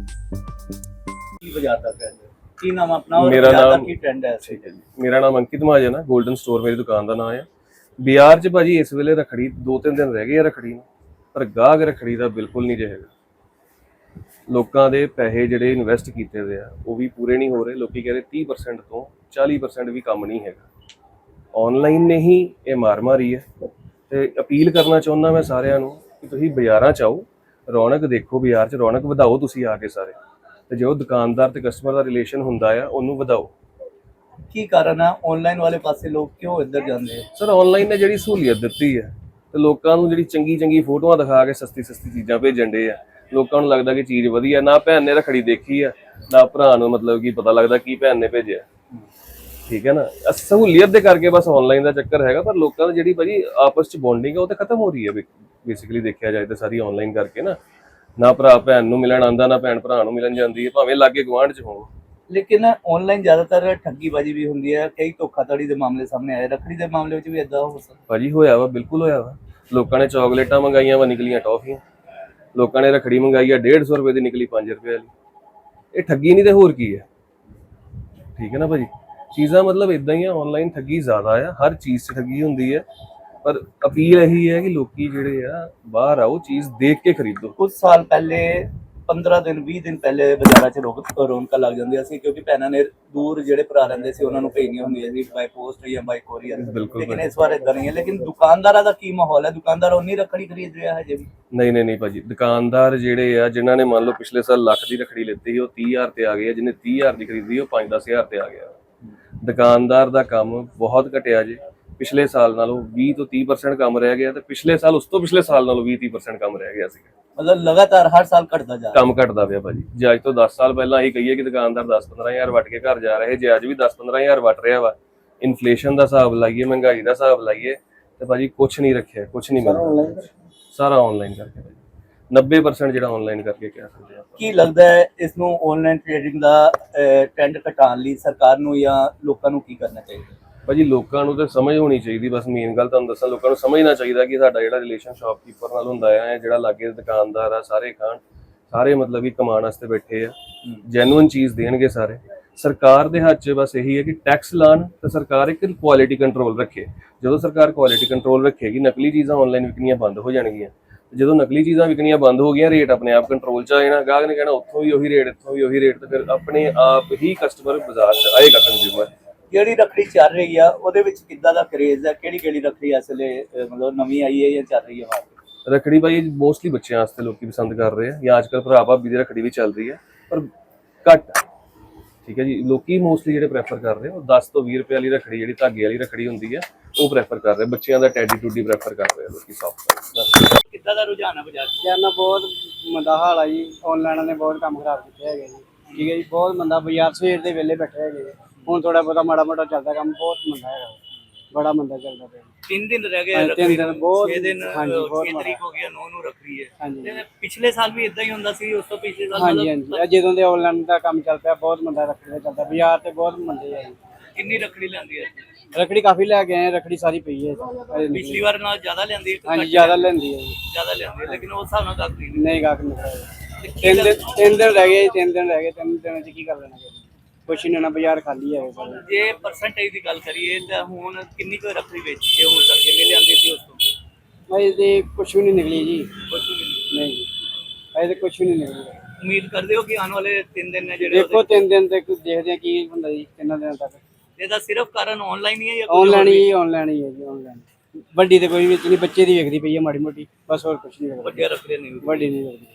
ਕੀ ਬਾਜ਼ਾਰ ਦਾ ਟ੍ਰੈਂਡ ਹੈ ਕੀ ਨਾਮ ਆਪਣਾ ਔਰ ਮੇਰਾ ਨਾਮ- ਕੀ ਟ੍ਰੈਂਡ ਹੈ ਠੀਕ ਹੈ ਜੀ। ਮੇਰਾ ਨਾਮ ਅੰਕਿਤ ਮਹਾਜਨ ਹੈ 골ਡਨ ਸਟੋਰ ਮੇਰੀ ਦੁਕਾਨ ਦਾ ਨਾਮ ਹੈ। ਬਿਹਾਰ 'ਚ ਭਾਜੀ ਇਸ ਵੇਲੇ ਰਖੜੀ ਦੋ ਤਿੰਨ ਦਿਨ ਰਹਿ ਗਏ ਆ ਰਖੜੀ ਨੂੰ ਪਰ ਗਾਹਕ ਰਖੜੀ ਦਾ ਬਿਲਕੁਲ ਨਹੀਂ ਰਹੇਗਾ ਲੋਕਾਂ ਦੇ ਪੈਸੇ ਜਿਹੜੇ ਇਨਵੈਸਟ ਕੀਤੇ ਹੋਏ ਆ ਉਹ ਵੀ ਪੂਰੇ ਨਹੀਂ ਹੋ ਰਹੇ। ਲੋਕੀ ਕਹਿੰਦੇ 30% ਤੋਂ 40% ਵੀ ਕੰਮ ਨਹੀਂ ਹੈਗਾ। ਆਨਲਾਈਨ ਨੇ ਹੀ ਇਹ ਮਾਰ ਮਾਰੀ ਹੈ। ਤੇ ਅਪੀਲ ਕਰਨਾ ਚਾਹੁੰਦਾ ਮੈਂ ਸਾਰਿਆਂ ਨੂੰ ਕਿ ਤੁਸੀਂ ਬਾਜ਼ਾਰਾਂ 'ਚ ਆਓ ਰੌਣਕ ਦੇਖੋ ਬਾਜ਼ਾਰ 'ਚ ਰੌਣਕ ਵਧਾਓ ਤੁਸੀਂ ਆ ਕੇ ਸਾਰੇ। ਤੇ ਜੋ ਦੁਕਾਨਦਾਰ ਤੇ ਕਸਟਮਰ ਦਾ ਰਿਲੇਸ਼ਨ ਹੁੰਦਾ ਆ ਉਹਨੂੰ ਵਧਾਓ। ਕੀ ਕਾਰਨ ਹੈ ਆਨਲਾਈਨ ਵਾਲੇ ਪਾਸੇ ਲੋਕ ਕਿਉਂ ਇੱਧਰ ਜਾਂਦੇ ਹੈ ਸਰ ਆਨਲਾਈਨ ਨੇ ਜਿਹੜੀ ਸਹੂਲੀਅਤ ਦਿੱਤੀ ਹੈ ਤੇ ਲੋਕਾਂ ਨੂੰ ਜਿਹੜੀ ਚੰਗੀ ਚੰਗੀ ਫੋਟੋਆਂ ਦਿਖਾ ਕੇ ਸਸਤੀ ਸਸਤੀ ਚੀਜ਼ਾਂ ਭੇਜਣ ਦੇ ਆ। ਲੋਕਾਂ ਨੂੰ ਲੱਗਦਾ ਕਿ ਚੀਜ਼ ਵਧੀਆ ਨਾ ਭੈਣ ਨੇ ਰਖੜੀ ਦੇਖੀ ਆ ਨਾ ਭਰਾ ਨੂੰ ਮਤਲਬ ਕਿ ਪਤਾ ਲੱਗਦਾ ਕੀ ਭੈਣ ਨੇ ਭੇਜਿਆ। ਠੀਕ ਹੈ ਨਾ? ਸਹੂਲੀਅਤ ਦੇ ਕਰਕੇ ਬਸ ਆਨਲਾਈਨ ਦਾ ਚੱਕਰ ਹੈਗਾ ਪਰ ਲੋਕਾਂ ਦੀ ਜਿਹੜੀ ਭਾਜੀ ਆਪਸ ਚ ਬੌਂਡਿੰਗ ਹੈ ਉਹ ਤਾਂ ਖਤਮ ਹੋ ਰਹੀ ਹੈ ਬੇਸਿਕਲੀ ਦੇਖਿਆ ਜਾਏ ਤਾਂ ਸਾਰੀ ਆਨਲਾਈਨ ਕਰਕੇ ਨਾ। ਨਾ ਭਰਾ ਭੈਣ ਨੂੰ ਮਿਲਣ ਆਂਦਾ ਨਾ ਭੈਣ ਭਰਾ ਨੂੰ ਮਿਲਣ ਜਾਂਦੀ ਹੈ ਭਾਵੇਂ ਲਾਗੇ ਗਵਾਂਢ ਚ ਹੋਣ। ਲੇਕਿਨ ਆਨਲਾਈਨ ਜ਼ਿਆਦਾਤਰ ਠੱਗੀਬਾਜ਼ੀ ਵੀ ਹੁੰਦੀ ਹੈ ਕਈ ਧੋਖਾਧੜੀ ਦੇ ਮਾਮਲੇ ਸਾਹਮਣੇ ਆਏ ਰੱਖੜੀ ਦੇ ਮਾਮਲੇ ਵਿੱਚ ਵੀ ਇਦਾਂ ਹੋ ਸਕਦਾ। ਭਾਜੀ ਹੋਇਆ ਵਾ ਬਿਲਕੁਲ ਹੋਇਆ ਵਾ। ਲੋਕਾਂ ਨੇ ਚਾਕਲੇਟਾਂ ਮੰਗਾਈਆਂ ਵਾ ਨਿਕਲੀਆਂ ਟੌਫੀਆਂ। ਲੋਕਾਂ ਨੇ ਰਖੜੀ ਮੰਗਾਈ ਆ 150 ਰੁਪਏ ਦੀ ਨਿਕਲੀ 5 ਰੁਪਏ ਵਾਲੀ। ਇਹ ਠੱਗੀ ਨਹੀਂ ਤੇ ਹੋਰ ਕੀ ਹੈ? ਠੀਕ ਹੈ ਨਾ ਭਾਜੀ? ਚੀਜ਼ਾਂ ਮਤਲਬ ਇਦਾਂ ਹੀ ਆ ਆਨਲਾਈਨ ਠੱਗੀ ਜ਼ਿਆਦਾ ਆ ਹਰ ਚੀਜ਼ 'ਚ ਠੱਗੀ ਹੁੰਦੀ ਹੈ ਪਰ ਅਪੀਲ ਇਹੀ ਹੈ ਕਿ ਲੋਕੀ ਜਿਹੜੇ ਆ ਬਾਹਰ ਆਓ ਚੀਜ਼ ਦੇਖ ਕੇ ਖਰੀਦੋ। ਕੁਝ ਸਾਲ ਪਹਿਲੇ 15 ਦਿਨ 20 ਦਿਨ ਪਹਿਲੇ ਬਾਜ਼ਾਰਾਂ 'ਚ ਰੌਣਕ ਰੌਣਕਾਂ ਲੱਗ ਜਾਂਦੀਆਂ ਸੀ ਕਿਉਂਕਿ ਭੈਣਾਂ ਨੇ ਦੂਰ ਜਿਹੜੇ ਭਰਾ ਰਹਿੰਦੇ ਸੀ ਉਹਨਾਂ ਨੂੰ ਭੇਜਣੀਆਂ ਹੁੰਦੀਆਂ ਸੀ ਬਾਈ ਪੋਸਟ ਜਾਂ ਬਾਈ ਕੋਰੀਅਰ ਲੇਕਿਨ ਇਸ ਵਾਰ ਇਦਾਂ ਨਹੀਂ ਹੈ ਲੇਕਿਨ ਦੁਕਾਨਦਾਰਾਂ ਦਾ ਕੀ ਮਾਹੌਲ ਹੈ? ਦੁਕਾਨਦਾਰ ਉਨੀ ਰੱਖੜੀ ਖਰੀਦ ਰਿਹਾ ਹੈ ਜੇ ਵੀ। ਨਹੀਂ ਨਹੀਂ ਨਹੀਂ ਭਾਜੀ ਦੁਕਾਨਦਾਰ ਜਿਹੜੇ ਆ ਜਿਨ੍ਹਾਂ ਨੇ ਮੰਨ ਲਓ ਪਿਛਲੇ ਸਾਲ ਲੱਖ ਦੀ ਰਖੜੀ ਲਿੱਤੀ ਸੀ ਉਹ 30000 ਤੇ ਆ ਗਏ ਆ ਜਿਹਨੇ 30000 ਦੀ ਖਰੀਦੀ ਉਹ 5-10000 ਤੇ ਆ ਗਿਆ। ਦੁਕਾਨਦਾਰ ਦਾ ਕੰਮ ਬਹੁਤ ਘਟਿਆ ਜੀ। ਪਿਛਲੇ ਸਾਲ ਨਾਲੋਂ 20 ਤੋਂ 30% ਕੰਮ ਰਹਿ ਗਿਆ ਤੇ ਪਿਛਲੇ ਸਾਲ ਉਸ ਤੋਂ ਪਿਛਲੇ ਸਾਲ ਨਾਲੋਂ 20-30% ਕੰਮ ਰਹਿ ਗਿਆ ਸੀ ਮਤਲਬ ਲਗਾਤਾਰ ਹਰ ਸਾਲ ਘਟਦਾ ਜਾ ਰਿਹਾ। ਕੰਮ ਘਟਦਾ ਪਿਆ ਭਾਜੀ। ਜੇ ਅੱਜ ਤੋਂ 10 ਸਾਲ ਪਹਿਲਾਂ ਅਸੀਂ ਕਹੀਏ ਕਿ ਦੁਕਾਨਦਾਰ 10-15000 ਵੱਟ ਕੇ ਘਰ ਜਾ ਰਹੇ ਜੇ ਅੱਜ ਵੀ 10-15000 ਵੱਟ ਰਿਹਾ ਵਾ ਇਨਫਲੇਸ਼ਨ ਦਾ ਹਿਸਾਬ ਲਾਈਏ ਮਹਿੰਗਾਈ ਦਾ ਹਿਸਾਬ ਲਾਈਏ ਤੇ ਭਾਜੀ ਕੁਝ ਨਹੀਂ ਰੱਖਿਆ ਕੁਝ ਨਹੀਂ ਮਿਲਦਾ ਸਾਰਾ ਆਨਲਾਈਨ ਕਰਕੇ। 90% ਜਿਹੜਾ ਆਨਲਾਈਨ ਕਰਕੇ ਕਹਿ ਸਕਦੇ ਆ ਕੀ ਲੱਗਦਾ ਹੈ ਇਸ ਨੂੰ ਆਨਲਾਈਨ ਟ੍ਰੇਡਿੰਗ ਦਾ ਟ੍ਰੈਂਡ ਘਟਾਉਣ ਲਈ ਸਰਕਾਰ ਨੂੰ ਜਾਂ ਲੋਕਾਂ ਨੂੰ ਕੀ ਕਰਨਾ ਚਾਹੀਦਾ? ਭਾਜੀ ਲੋਕਾਂ ਨੂੰ ਤਾਂ ਸਮਝ ਹੋਣੀ ਚਾਹੀਦੀ ਬਸ ਮੇਨ ਗੱਲ ਤੁਹਾਨੂੰ ਦੱਸਾਂ ਲੋਕਾਂ ਨੂੰ ਸਮਝਣਾ ਚਾਹੀਦਾ ਕਿ ਸਾਡਾ ਜਿਹੜਾ ਰਿਲੇਸ਼ਨ ਸ਼ਾਪਕੀਪਰ ਨਾਲ ਹੁੰਦਾ ਇਹ ਜਿਹੜਾ ਲਾਗੇ ਦੁਕਾਨਦਾਰ ਆ ਸਾਰੇ ਖਾਣ ਸਾਰੇ ਮਤਲਬ ਕਿ ਕਮਾਉਣ ਵਾਸਤੇ ਬੈਠੇ ਆ ਜੈਨੂਇਨ ਚੀਜ਼ ਦੇਣਗੇ ਸਾਰੇ। ਸਰਕਾਰ ਦੇ ਹੱਥ 'ਚ ਬਸ ਇਹੀ ਹੈ ਕਿ ਟੈਕਸ ਲਾਣ ਤੇ ਸਰਕਾਰ ਇੱਕ ਕੁਆਲਿਟੀ ਕੰਟਰੋਲ ਰੱਖੇ। ਜਦੋਂ ਸਰਕਾਰ ਕੁਆਲਿਟੀ ਕੰਟਰੋਲ ਰੱਖੇਗੀ ਨਕਲੀ ਚੀਜ਼ਾਂ ਆਨਲਾਈਨ ਵਿਕਣੀਆਂ ਬੰਦ ਹੋ ਜਾਣਗੀਆਂ। ਜਦੋਂ ਨਕਲੀ ਚੀਜ਼ਾਂ ਵਿਕਣੀਆਂ ਬੰਦ ਹੋ ਗਈਆਂ ਰੇਟ ਆਪਣੇ ਆਪ ਕੰਟਰੋਲ 'ਚ ਆ ਜਾਣਾ। ਗਾਹਕ ਨੇ ਕਹਿਣਾ ਉੱਥੋਂ ਵੀ ਉਹੀ ਰੇਟ ਇੱਥੋਂ ਵੀ ਉਹੀ ਰੇਟ ਤੇ ਫਿਰ ਆਪਣੇ ਆਪ ਹੀ ਕਸਟਮਰ ਬਾਜ਼ਾਰ 'ਚ ਆਏਗਾ ਕੰਜ਼ਿਊਮਰ ਜਿਹੜੀ ਰੱਖੜੀ ਚੱਲ ਰਹੀ ਆ? ਉਹਦੇ ਵਿੱਚ ਕਿੱਦਾਂ ਦਾ ਕਰੇਜ਼ ਹੈ ਕਿਹੜੀ ਕਿਹੜੀ ਰੱਖੜੀ ਇਸ ਵੇਲੇ ਅਹ, ਮਤਲਬ ਨਵੀਂ ਆਈ ਹੈ ਜਾਂ ਚੱਲ ਰਹੀ ਹੈ ਮਾਰਕੀਟ ਰਖੜੀ ਭਾਈ ਮੋਸਟਲੀ ਬੱਚਿਆਂ ਵਾਸਤੇ ਲੋਕੀ ਪਸੰਦ ਕਰ ਰਹੇ ਆ। ਜਾਂ ਅੱਜਕੱਲ ਭਰਾ ਭਾਬੀ ਦੀ ਰਖੜੀ ਵੀ ਚੱਲ ਰਹੀ ਹੈ ਪਰ ਘੱਟ ਆ। ਠੀਕ ਹੈ ਜੀ? ਲੋਕੀ ਮੋਸਟਲੀ ਜਿਹੜੇ ਪ੍ਰੈਫਰ ਕਰ ਰਹੇ ਆ ਉਹ 10 ਤੋਂ 20 ਰੁਪਏ ਵਾਲੀ ਰਖੜੀ ਜਿਹੜੀ ਧਾਗੇ ਵਾਲੀ ਰਖੜੀ ਹੁੰਦੀ ਹੈ ਉਹ ਪ੍ਰੈਫਰ ਕਰ ਰਹੇ ਆ। ਬੱਚਿਆਂ ਦਾ ਟੈਡੀ ਟੂਡੀ ਪ੍ਰੈਫਰ ਕਰ ਰਹੇ ਆ ਲੋਕੀ ਸੌਫਟ ਕਿੱਦਾਂ ਦਾ ਰੁਝਾਨ ਹੈ ਬਾਜ਼ਾਰ 'ਚ? ਜਾਨਾ ਬਹੁਤ ਮੰਦਾ ਹਾਲ ਆ ਜੀ। ਆਨਲਾਈਨ ਨੇ ਬਹੁਤ ਕੰਮ ਖਰਾਬ ਕੀਤੇ ਹੈਗੇ ਜੀ ਠੀਕ ਹੈ ਜੀ ਬਹੁਤ ਮੰਦਾ। ਬਾਜ਼ਾਰ ਸਵੇਰ ਦੇ ਵੇਲੇ ਬੈਠੇ ਹੈਗੇ ਜੀ। ਹੁਣ ਥੋੜਾ ਬਹੁਤਾ ਮਾੜਾ ਮੋਟਾ ਚੱਲਦਾ ਕੰਮ ਬਹੁਤ ਮੰਦਾ ਹੈਗਾ। ਬੜਾ ਮੰਦਾ ਚੱਲਦਾ ਪਿਆ। ਤਿੰਨ ਦਿਨ ਰਹਿ ਗਏ ਹਾਂਜੀ, ਤਿੰਨ ਰੱਖੜੀ ਦਿਨ ਨੂੰ। ਬਹੁਤ- ਛੇ ਦਿਨ ਹਾਂਜੀ, ਬਹੁਤ 6 ਮਾੜਾ। ਤਰੀਕ ਹੋ ਗਿਆ 9 ਨੂੰ ਰੱਖੜੀ ਹੈ। ਹਾਂਜੀ। ਤੇ ਪਿਛਲੇ ਸਾਲ ਵੀ ਇਦਾਂ ਹੀ ਹੁੰਦਾ ਸੀ ਉਸ ਤੋਂ ਪਿਛਲੇ ਸਾਲ ਹਾਂਜੀ ਹਾਂਜੀ। ਇਹ ਜਦੋਂ ਦੇ ਆਨਲਾਈਨ ਦਾ ਕੰਮ ਚੱਲ ਪਿਆ ਬਹੁਤ ਮੰਦਾ ਰੱਖੜੀ ਦਾ ਚੱਲਦਾ। ਬਾਜ਼ਾਰ ਤੇ ਬਹੁਤ ਮੰਦੇ ਆ ਜੀ। ਕਿੰਨੀ ਰੱਖੜੀ ਲੈਂਦੀ ਹੈ? ਰੱਖੜੀ ਕਾਫੀ ਲੈ ਕੇ ਆਏ ਰੱਖੜੀ ਸਾਰੀ ਪਈ ਹੈ ਅਜੇ ਨਹੀਂ। ਪਿਛਲੀ ਵਾਰ ਨਾਲ ਜ਼ਿਆਦਾ ਲੈਂਦੀ ਹੈ ਕਿ ਹਾਂਜੀ ਘੱਟ ਜ਼ਿਆਦਾ ਲੈਂਦੀ ਹੈ ਜੀ। ਜ਼ਿਆਦਾ ਲੈਂਦੀ ਹੈ ਲੇਕਿਨ ਉਸ ਹਿਸਾਬ ਨਾਲ ਗੱਲ ਨਹੀਂ। ਨਹੀਂ ਗਾਹਕ ਨਿਕਲਿਆ ਜੀ। ਤਿੰਨ ਦਿਨ ਤਿੰਨ ਦਿਨ ਰਹਿ ਗਏ ਜੀ, ਤਿੰਨ ਦਿਨ ਰਹਿ ਗਏ ਤਿੰਨ ਦਿਨਾਂ ਚ ਕੀ ਕਰ ਲੈਣਾ ਜੀ? ਕੁਛ ਨਹੀਂ ਨਾ ਬਾਜ਼ਾਰ ਖਾਲੀ ਹੈ ਸਾਰਾ। ਜੇ ਪਰਸੈਂਟੇਜ ਦੀ ਗੱਲ ਕਰੀਏ ਤਾਂ ਹੁਣ ਕਿੰਨੀ ਕੁ ਰੱਖੜੀ ਵੇਚੀ ਹੈ ਹੁਣ ਤੱਕ ਜਿੰਨੇ ਲਿਆਂਦੀ ਸੀ ਉਸ ਤੋਂ? ਅਜੇ ਤੇ ਕੁਛ ਵੀ ਨਹੀਂ ਨਿਕਲੀ ਜੀ। ਕੁਛ ਵੀ ਨਹੀਂ। ਨਹੀਂ ਜੀ। ਅਜੇ ਤੇ ਕੁਛ ਵੀ ਨਹੀਂ ਨਿਕਲੀ। ਉਮੀਦ ਕਰਦੇ ਹੋ ਕਿ ਆਉਣ ਵਾਲੇ 3 ਦਿਨ ਨੇ ਜਿਹੜੇ ਦੇਖੋ ਤਿੰਨ ਦਿਨ ਤੱਕ ਦੇਖਦੇ ਆ ਕੀ ਹੁੰਦਾ ਜੀ ਤਿੰਨਾਂ ਦਿਨਾਂ ਤੱਕ। ਇਹਦਾ ਸਿਰਫ ਕਾਰਨ ਆਨਲਾਈਨ ਹੀ ਹੈ ਜਾਂ ਆਨਲਾਈਨ ਹੀ ਆਨਲਾਈਨ ਹੀ ਹੈ ਜੀ ਆਨਲਾਈਨ ਵੱਡੀ ਤੇ ਕੋਈ ਵਿੱਚ ਨਹੀਂ ਬੱਚੇ ਦੀ ਵੇਖਦੀ ਪਈ ਹੈ ਮਾੜੀ ਮੋਟੀ ਬਸ ਹੋਰ ਕੁਛ ਨਹੀਂ ਰੱਖੜੀਆਂ ਨਹੀਂ। ਵੱਡੀ ਨਹੀਂ ਵੇਖਦੀ।